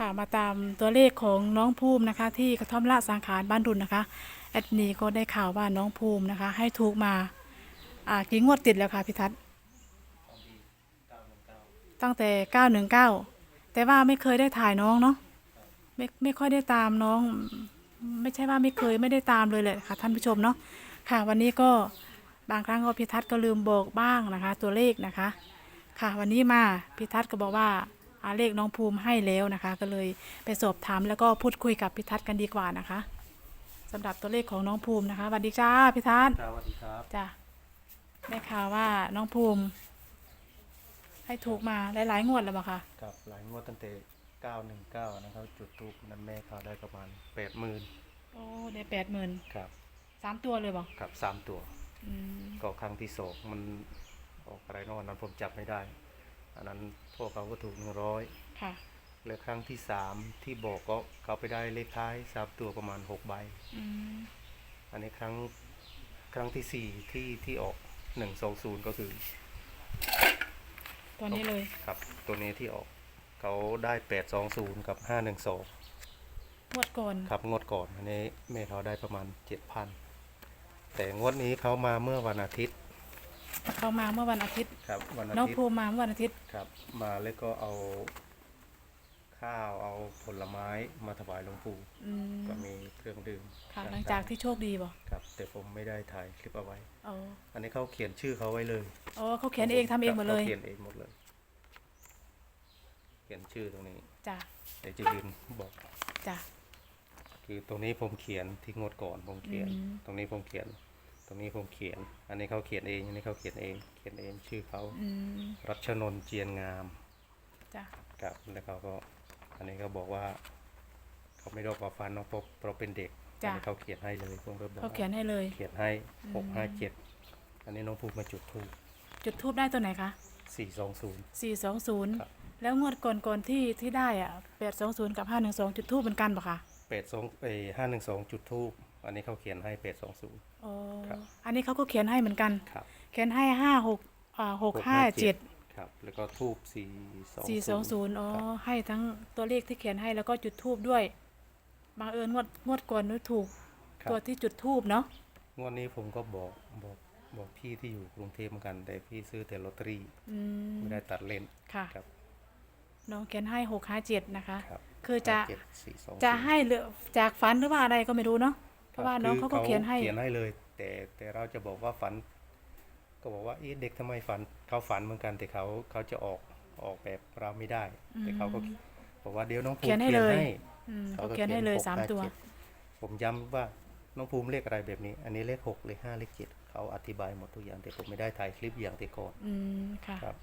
ค่ะมาตามตัวเลขของน้องภูมินะคะ ที่กระท่อมละสังขารบ้านดุนนะคะแอดนีก็ได้ข่าวว่าน้องภูมินะคะ ให้ถูกมาอ่ากี่งวดติดแล้วค่ะพิทัศน์ตั้งแต่ 919 แต่ว่าไม่เคยได้ถ่ายน้องเนาะไม่ไม่ค่อยได้ตามน้อง ไม่ใช่ว่าไม่เคยไม่ได้ตามเลยแหละค่ะ ท่านผู้ชมเนาะค่ะ วันนี้ก็บางครั้งก็พิทัศน์ก็ลืมบอกบ้างนะคะ ตัวเลขนะคะ ค่ะ วันนี้มาพิทัศน์ก็บอกว่า เลขน้องภูมิให้แล้วนะคะ ก็เลยไปสอบถามแล้วก็พูดคุยกับพิทัศน์กันดีกว่านะคะสำหรับตัวเลขของน้องภูมินะคะสวัสดีจ้าพิทัศน์ครับสวัสดีครับจ้ะได้ข่าวว่าน้องภูมิ ให้ถูกมาหลายๆงวดแล้วบ่คะกับหลายงวดตั้งแต่919นะครับจุดทูปนั้นแม่เขาได้ประมาณ80,000โอ้ได้แปดหมื่นครับสามตัวเลยบ่กับ3ตัว อืมก็ครั้งที่สองมันออกอะไรเนอกนั้นผมจับไม่ได้ อันนั้นพวกเขาก็ถูก100ค่ะ แล้วครั้งที่สามที่บอกก็เขาไปได้เลขท้ายสามตัวประมาณ6ใบ อืมอันนี้ครั้งครั้งที่สี่ที่ที่ออก120ก็คือตัวนี้เลย ครับ ตัวนี้ที่ออก เขาได้820กับ512งวดก่อน ครับงวดก่อนอันนี้แม่เขาได้ประมาณเจ็ดพันแต่งวดนี้เขามาเมื่อวันอาทิตย์ เข้ามาเมื่อวันอาทิตย์ครับวันอาน้องทิตย์ภูมิมาเมื่อวันอาทิตย์ครับ มาแล้วก็เอา ข้าวเอาผลไม้มาถวายหลวงปู่อืมก็มีเครื่องดื่มค่ะต่ๆหลังจากที่โชคดีบ่ครับ แต่ผมไม่ได้ถ่ายคลิปเอาไว้โอ้อันนี้เขาเขียนชื่อเขาไว้เลยโอ้เขาเขียนเองทำเองหมดเลยขาเขียนเองหมดเลย เขียนชื่อตรงนี้จ้ะเดี๋ยวจะยืนบอก จ้ะ คือตรงนี้ผมเขียนที่งวดก่อนผมเขียน อืม ตรงนี้ผมเขียนต รงนี้ผมเขียน อันนี้เขาเขียนเองอันนี้เขาเขียนเอง เขียนเองชื่อเขาอืมรัชนนท์เจียนงามจ้ะครับแล้วเขาก็อันนี้เขาบอกว่า เขาไม่รอกว่าฟันเน้องพบเพราะเป็นเด็กอันจ้ะนี้เขาเขียนให้เลยผมก็บอกเขาเขียนให้เลย เขียนให้หกห้าเจ็ดอันนี้น้องภูมิมาจุดทูบจุดทูบได้ตัวไหนคะสี่สองศูนย์ สี่สองศูนย์ครับ แล้วงวดก่อนก่อนๆที่ที่ได้อะแปดสองศูนย์กับห้าหนึ่งสองจุดทูบเหมือนกันปะคะ แปดสองเอห้าหนึ่งสองจุดทูบ อันนี้เขาเขียนให้แปดสองศูนย์โอ้ครับ อันนี้เขาก็เขียนให้เหมือนกัน ครับเขียนให้ห้าหกอ่าหกห้าเจ็ดครับ แล้วก็ทูบสี่สองสี่สองศูนย์อ๋อครับให้ทั้งตัวเลขที่เขียนให้แล้วก็จุดทูบด้วยบังเอิญงวดงวดก่อนนู้นถูกครับตัวที่จุดทูบเนาะงวดนี้ผมก็บอกบอกบอกพี่ที่อยู่กรุงเทพเหมือนกัน แต่พี่ซื้อแต่ลอตเตอรี่อืมไม่ได้ตัดเล่นค่ะ ครับ น้องเขียนให้หกห้าเจ็ดนะคะ ครับคือจะ เจ็ดสี่สองจะให้เหลือจากฝันหรือว่าอะไรก็ไม่รู้เนาะ เพคบราะว่าน้องเขาก็คือเขียนให้ เขียนให้เลย แต่แต่เราจะบอกว่าฝัน ก็บอกว่าเอ๊ะเด็กทำไมฝันเขาฝันเหมือนกัน แต่เขาเขาจะออกออกแบบเราไม่ได้ แต่เขาก็บอกว่าเดี๋ยวน้องภูมิเขียนให้เลยให้อืมเขาเขาก็เขียนให้เลยหกสามห้ตัวเจ็ดผมย้ำว่าน้องภูมิเลขอะไรแบบนี้ อันนี้เลขหกเลขห้าเลขเจ็ดเขาอธิบายหมดทุกอย่างแต่ผมไม่ได้ถ่ายคลิปอย่างแต่ก่อนอืมค่ะครับ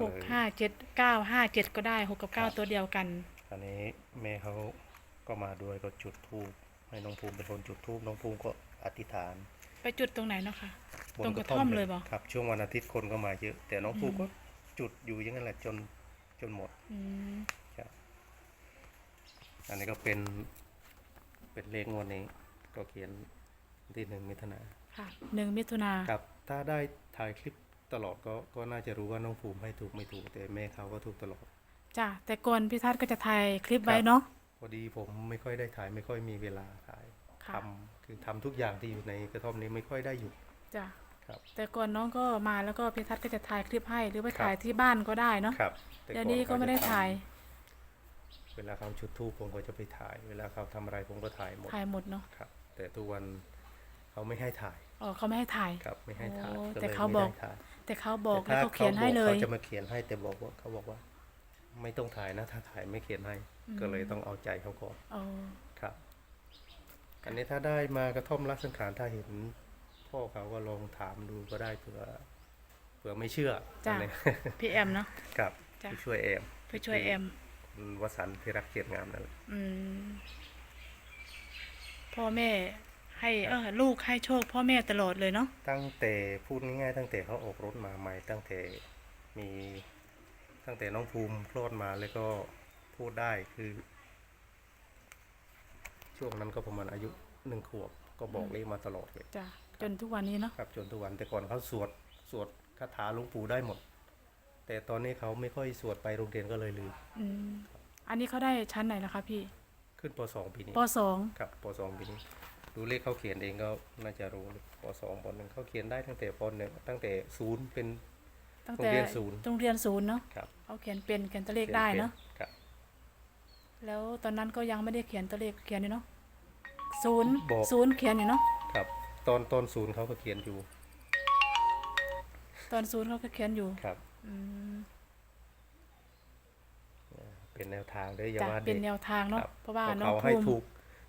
หกห้าเจ็ดเก้าห้าเจ็ดก็ได้หกกับเก้าครับตัวเดียวกัน อันนี้แม่เขาก็มาด้วยก็จุดธูป ให้น้องภูมิเป็นคนจุดธูปน้องภูมิก็อธิษฐานไปจุดตรงไหนเนาะค่ะบตรงกระท่อมเลยบ่ครับ ช่วงวันอาทิตย์คนก็มาเยอะ แต่น้องภูมิก็จุดอยู่อย่างนั้นแหละจนจนหมดอืมครับอันนี้ก็เป็น เป็นเลขงวดนี้ ก็เขียนวันที่หนึ่งมิถุนาค่ะหนึ่งมิถุนาครับ ถ้าได้ถ่ายคลิปตลอดก็ก็น่าจะรู้ว่าน้องภูมิให้ถูกไม่ถูก แต่แม่เขาก็ถูกตลอดจ้ะแต่ก่อนพี่ทัศน์ก็จะถ่ายคลิปไว้ครับเนาะ พอดีผมไม่ค่อยได้ถ่ายไม่ค่อยมีเวลาถ่ายค่ะทำคือทำทุกอย่างที่อยู่ในกระท่อมนี้ไม่ค่อยได้อยู่จ้ะครับ แต่ก่อนน้องก็มาแล้วก็พี่ทัศน์ก็จะถ่ายคลิปให้ หรือว่าครับถ่ายที่บ้านก็ได้เนาะครับแต่เดี๋ยวก่อนี้ก็ไม่ได้เขจะถ่ายเวลาเขาชุดทูปผมก็จะไปถ่าย เวลาเขาทำอะไรผมก็ถ่ายหมดถ่ายหมดเนาะครับ แต่ทุกวันเขาไม่ให้ถ่ายอ๋อเขาไม่ให้ถ่าย ครับ ไม่ให้ถ่ายโอ้ก็แต่ลยเขาไม่บอกได้ถ่ายแต่เขาบอกแต่แล้วถ้าเขาเขียนให้เลย เขาจะมาเขียนให้แต่บอกว่าเขาบอกว่า ไม่ต้องถ่ายนะ ถ้าถ่ายไม่เขียนให้ ก็เลยต้องเอาใจเขาก่อนอ๋อครับ อันนี้ถ้าได้มากระท่อมรักสังขารถ้าเห็น พ่อเขาก็ลองถามดูก็ได้เผื่อเผื่อไม่เชื่อจ้ะอันนี้พี่แอมเนาะครับจ้ะผู้ช่วยแอมไปช่วยแอมคุณวสันต์ที่รักเกียรติงามนั่นแหละอืมพ่อแม่ให้เออลูกให้โชค พ่อแม่ตลอดเลยเนาะตั้งแต่พูดง่ายๆตั้งแต่เขาออกรถมาใหม่ตั้งแต่มี ตั้งแต่น้องภูมิคลอดมาแล้วก็พูดได้คือ ช่วงนั้นก็ประมาณอายุหนึ่งขวบก็บอกเลขมาตลอดเลยจ้ะจนทุกวันนี้เนาะครับจนทุกวันแต่ก่อนเขาสวดสวดคาถาหลวงปู่ได้หมด แต่ตอนนี้เขาไม่ค่อยสวดไปโรงเรียนก็เลยลืมอืมอันนี้เขาได้ชั้นไหนนะคะพี่ขึ้นปสองปีนี้ปสองครับปสองปีนี้ดูเลขเขาเขียนเองก็น่าจะรู้ปสองปหนึ่งเขาเขียนได้ตั้งแต่ปหนึ่งตั้งแต่ศูนย์เป็น ตั้งแต่โรงเรียนศูนย์โรงเรียนศูนย์เนาะครับ เขาเขียนเป็นเขียนตัวเลขได้เนาะครับ แล้วตอนนั้นก็ยังไม่ได้เขียนตัวเลขเขียนอยู่เนาะศูนย์บอก ศูนย์เขียนอยู่เนาะครับ ตอนตอนศูนย์เขาก็เขียนอยู่ตอนศูนย์เขาก็เขียนอยู่ครับ อืมเป็นแนวทางเด้ออย่าจะว่าเป็เด็นก แนวทางคเนาะรับเพราะว่าเพราะน้องเขาให้ภูมิถูก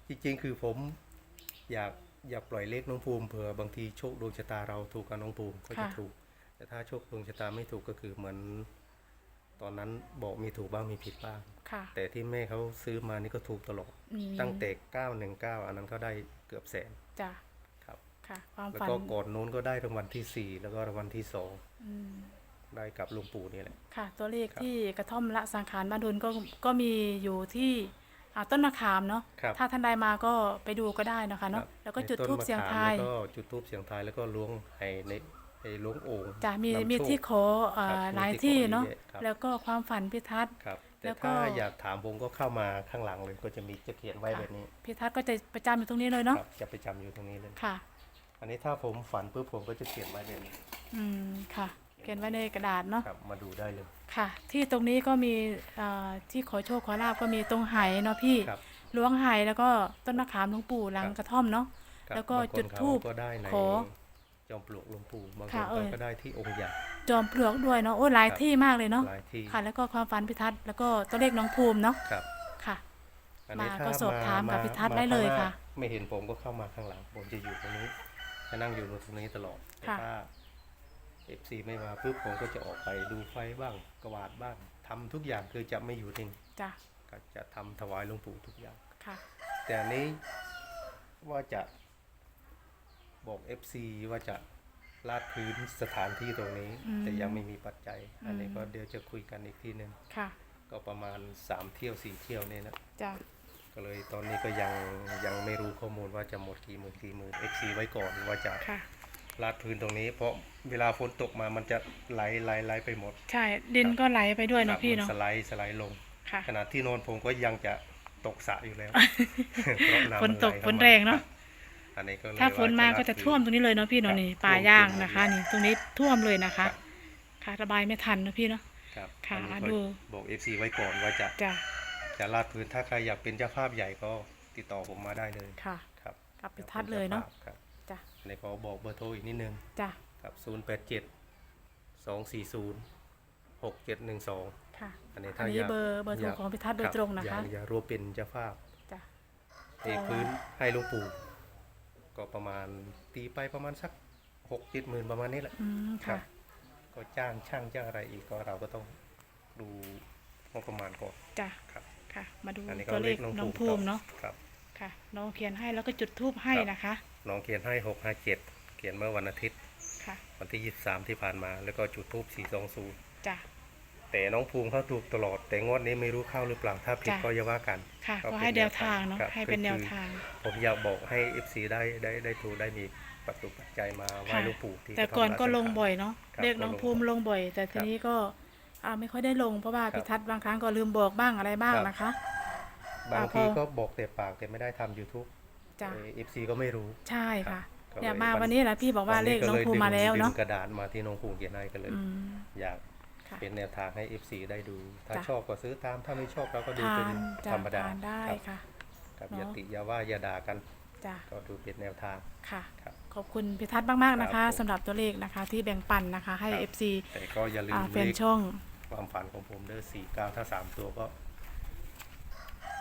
จริงๆ คือผมอยากอยากปล่อยเลขน้องภูมิเผื่อบางทีโชคดวงชะตาเราถูกกับน้องภูมิก็จะถูก แต่ถ้าโชคดวงชะตาไม่ถูกก็คือเหมือน ตอนนั้นบอกมีถูกบ้างมีผิดบ้าง ค่ะ แต่ที่แม่เขาซื้อมานี่ก็ถูกตลอด อืม ตั้งแต่ 919 อันนั้นก็ได้เกือบแสนจ้ะครับ ค่ะ ความแล้วฝันก็ก่อนนู้นก็ได้รางวัลที่4 แล้วก็รางวัลที่ อืม2 ได้กับหลุงปู่นี่แหละ ค่ะ ตัวเลขครับที่กระท่อมละสังขารบ้านดุลก็ก็มีอยู่ที่อ่าต้นมะขามเนาะครับ ถ้าท่านใดมาก็ไปดูก็ได้นะคะเนาะครับแล้วก็ในจุดต้นทูบมะเสียงขามทาย แล้วก็จุดทูบเสียงทายแล้วก็ล้วงไห้ใน ไอ้ล้วงโอ่งจะมีนำมีโชคที่ขอเอ่อครับหลายมีที่ที่ขอเนาะเยอะครับแล้วก็ความฝันพิทัศน์ ครับแล้แต่วก็ ถ้าอยากถามผมก็เข้ามาข้างหลังเลยก็จะมีจะเขียนไว้ค่ะแบบนี้พิทัศน์ก็จะประจำอยู่ตรงนี้เลยเนาะครับจะไปจำอยู่ตรงนี้เลย ค่ะ อันนี้ถ้าผมฝันปุ๊บผมก็จะเขียนไว้แบบนี้อืมค่ะเขียนไว้ในกระดาษเนาะครับมาดูได้เลย ค่ะ ที่ตรงนี้ก็มีเอ่อที่ขอโชคขอลาบก็มีตรงไหเนาะพี่ครับล้วงไหแล้วก็ต้นมะขามหลวงปู่หลังครับ กระท่อมเนาะ ครับแล้วก็บางคนจุดธูปเขาก็ได้ในขอ จอมปลวกหลวงปู่บางคค่ะนเอ่ย ก็ได้ที่องค์ใหญ่ จอมปลวกด้วยเนาะโอ้หลายครับ ที่มากเลยเนาะหลายที่ค่ะ แล้วก็ความฝันพิทัศน์แล้วก็ตัวเลขน้องภูมิเนาะครับ ค่ะ อันนี้มาถ้าก็สอบถามกับพิทัศน์ได้เลยข้างหน้าค่ะไม่เห็นผมก็เข้ามาข้างหลัง ผมจะอยู่ตรงนี้จะนั่งอยู่ตรงนี้ตลอดแต่ค่ะ ถ้าเอฟซีไม่มาปุ๊บผมก็จะออกไปดูไฟบ้างกวาดบ้างทำทุกอย่างคือจะไม่อยู่ที่นี่จ้ะก็จะทำถวายหลวงปู่ทุกอย่าง ค่ะ แต่อันนี้ว่าจะ บอก FC ว่าจะลาดพื้นสถานที่ตรงนี้ อืม แต่ยังไม่มีปัจจัย อันนี้อืมก็เดี๋ยวจะคุยกันอีกทีหนึ่งค่ะก็ประมาณ 3 เที่ยว 4 เที่ยวเนี่ยนะจ้ะก็เลยตอนนี้ก็ยังยังไม่รู้ข้อมูลว่าจะหมดกี่หมื่นกี่หมื่น FC ไว้ก่อนว่าจะค่ะ ลาดพื้นตรงนี้ เพราะเวลาฝนตกมามันจะไหลไหลไหลไปหมดใช่ดินก็ไหลไปด้วยครัเนาะบพี่มันเนาะสไลด์สไลด์ลง ค่ะ ขณะที่นอนผมก็ยังจะตกสระอยู่แล้วเพราะำฝนตกมัไหลฝเข้นมาแรงเนาะครับ อันนี้ก็เลยถ้าฝนมาว่ก็จะลดท่วมตรงนี้เลยเนาะพี่เนาะครับนี่ป่าท่วมย่างตรงนี้นะคะนี่ตรงนี้ท่วมเลยนะคะครับค่ะระบายไม่ทันนะพี่เนาะครับค่ะอันนี้ดูก็บอก FC ไว้ก่อนว่าจะจ้ะจะลาดพื้นถ้าใครอยากเป็นเจ้าภาพใหญ่ก็ติดต่อผมมาได้เลยค่ะครับกับพิทัศน์เลยเนาะครับจ้ะอันนี้ก็บอกเบอร์โทรอีกนิดนึงจ้ะครับ087 240 6712ค่ะอันนี้อัถ้านอนี้ยากเบอร์เบอร์โทรอยากของพิทัศน์โดยบตรงนะคะอยากอยากรวมเป็นเจ้าภาพจ้ะเทพื้นให้หลวงปู่ ก็ประมาณตีไปประมาณสักหกเจ็ดหมื่นประมาณนี้แหละอืมครัค่ะบก็จ้างช่างจ้างอะไรอีกก็เราก็ต้องดูงบประมาณก่อนจ้ะ ครับ ค่ะ มาดูอันนี้ก็ตัวเลเลขขน้องน้องภูภูมิมิเนาะ ครับ ค่ะ น้องเขียนให้แล้วก็จุดทูบให้ครับ นะคะ น้องเขียนให้หกห้าเจ็ดเขียนเมื่อวันอาทิตย์ ค่ะ วันที่ยี่สามที่ผ่านมา แล้วก็จุดทูบสี่สองศูนย์จ้ะ แต่น้องภูมิเขาถูกตลอด แต่งวดนี้ไม่รู้เข้าหรือเปล่าถ้าผิดจ้ะ ก็อย่าว่ากันค่ะก็ก็เป็นให้แนวทางแนวทางเนาะครับให้เป็นคือแนวทาง ผมอยากบอกให้ FC ได้ได้ได้ถูกได้มีปัจจุปัจจัยมาไหว้ค่ะ หลวงปู่ที่แต่ระท่มก่อนก็ราชลงสังขารบ่อยเนาะครับเรียกน้องก็ลงภูมิลงบ่อย แต่ทีนี้ก็อ่าไม่ค่อยได้ลงเพราะว่าครับพิทัศน์บางครั้งก็ลืมบอกบ้างอะไรบ้างครับนะคะ บางอ่าพอทีก็บอกแต่ปากแต่ไม่ได้ทำ YouTube จ้ะ เอฟซีก็ไม่รู้ ใช่ค่ะ ครับเนี่ยก็เลยมาวันวันนี้แหละพี่บอกว่าเลขน้องภูมิมาแล้วเนาะดึงกระดาษมาที่น้องภูมิเขียนให้กันเลย อืมอยากค่ะ เป็นแนวทางให้ FC ได้ดู ถ้าจ้ะ ชอบก็ซื้อตาม ถ้าไม่ชอบเราก็ดูทาเป็นนจ้ะธรรมดาทานได้ครับค่ะ ครับเนอะอย่าติอย่าว่าอย่าด่ากันจ้ะก็ดูเป็นแนวทาง ค่ะ ครับขอบคุณพิทัศน์มาก ๆ นะครัคะบผมสำหรับตัวเลขนะคะ ที่แบ่งปันนะคะให้ ครับ FC แต่ก็อย่าลืมอ่าแฟเลนขช่อง ความฝันของผมเด้อ49ถ้า3ตัวก็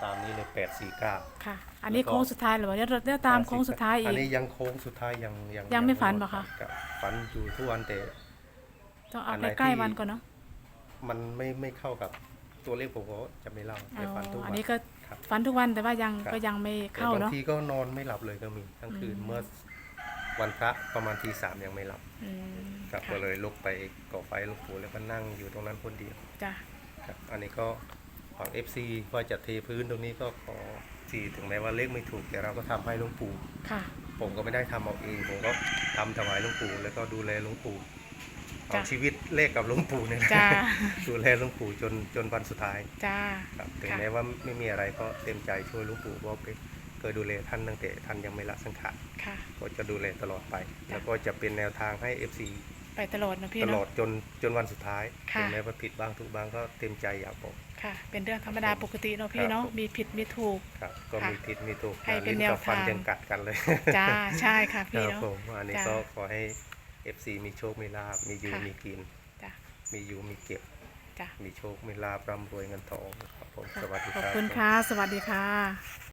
ตามนี้เลย849ค่ะ อันนี้แล้วก็ โค้งสุดท้ายเหรือว่าเดี๋ยวเดี๋ยวตามโค้งสุดท้ายอีอันก นี้ยังโค้งสุดท้ายยังยังยังไม่ฝันเหรอคะ รับฝันอยู่ทุกวันแต่ ต้องเอาอันไหนใกล้ที่ๆวันก่อนเนาะ มันไม่ไม่เข้ากับตัวเลขผมก็จะไม่เล่าอ๋แต่ฝันทุกอวัอันนนี้ก็ครับ ฝันทุกวันแต่ว่ายังครับ ก็ยังไม่แต่เข้าบางเนาะทีก็นอนไม่หลับเลยก็มีทั้งคืนอืมเมื่อวันพระประมาณทีสามยังไม่หลับอืมครับค่ะก็เลยลุกไปก่อไฟหลูกปู่แล้วก็นั่งอยู่ตรงนั้นคนเดียวจ้ะครับอันนี้ก็ฝั่ง FC ว่าจะเทพื้นตรงนี้ก็ขอทีถึงแม้ว่าเลขไม่ถูก แต่เราก็ทำให้หลวงปู่ ค่ะ ผมก็ไม่ได้ทำเอาเองผมก็ทำถวายหลวงปู่แล้วก็ดูแลหลวงปู่ เอาจ้ะชีวิตเลขกับหลวงปู่เนี่ยนะจ้า ดูแลหลวงปู่จนจนวันสุดท้ายจ้า ครับถึงค่ะ แม้ว่าไม่มีอะไรก็เต็มใจช่วยหลวงปู่เพราะเคยดูแลท่านตั้งแต่ท่านยังไม่ละสังขารค่ะ ก็จะดูแลตลอดไปแล้วก็จะเป็นแนวทางให้ FC ไปตลอดนะพี่ตลเนาะอดจนจนวันสุดท้ายค่ะ ถึงแม้ว่าผิดบ้างถูกบ้างก็เต็มใจอยากบอก ค่ะ เป็นเรื่องธรรมดาปกติเนาะพี่เนาะ ครับผม มีผิดมีถูก ครับก็ค่ะมีผิดมีถูกให้เป็นลิ้แนวกับฟันทาง ยังกัดกันเลย จ้า ใช่ค่ะคพี่รับเนาะผมอันนี้จ้ะก็ขอให้ FC มีโชคมีลาบมีอยู่ค่ะ มีกิน จ้ามีอยู่มีเก็บ จ้ามีโชคมีลาบร่ำรวยเงินทองครับผมสวัสดีขคอบรับ คุณค่ะ สวัสดีค่ะ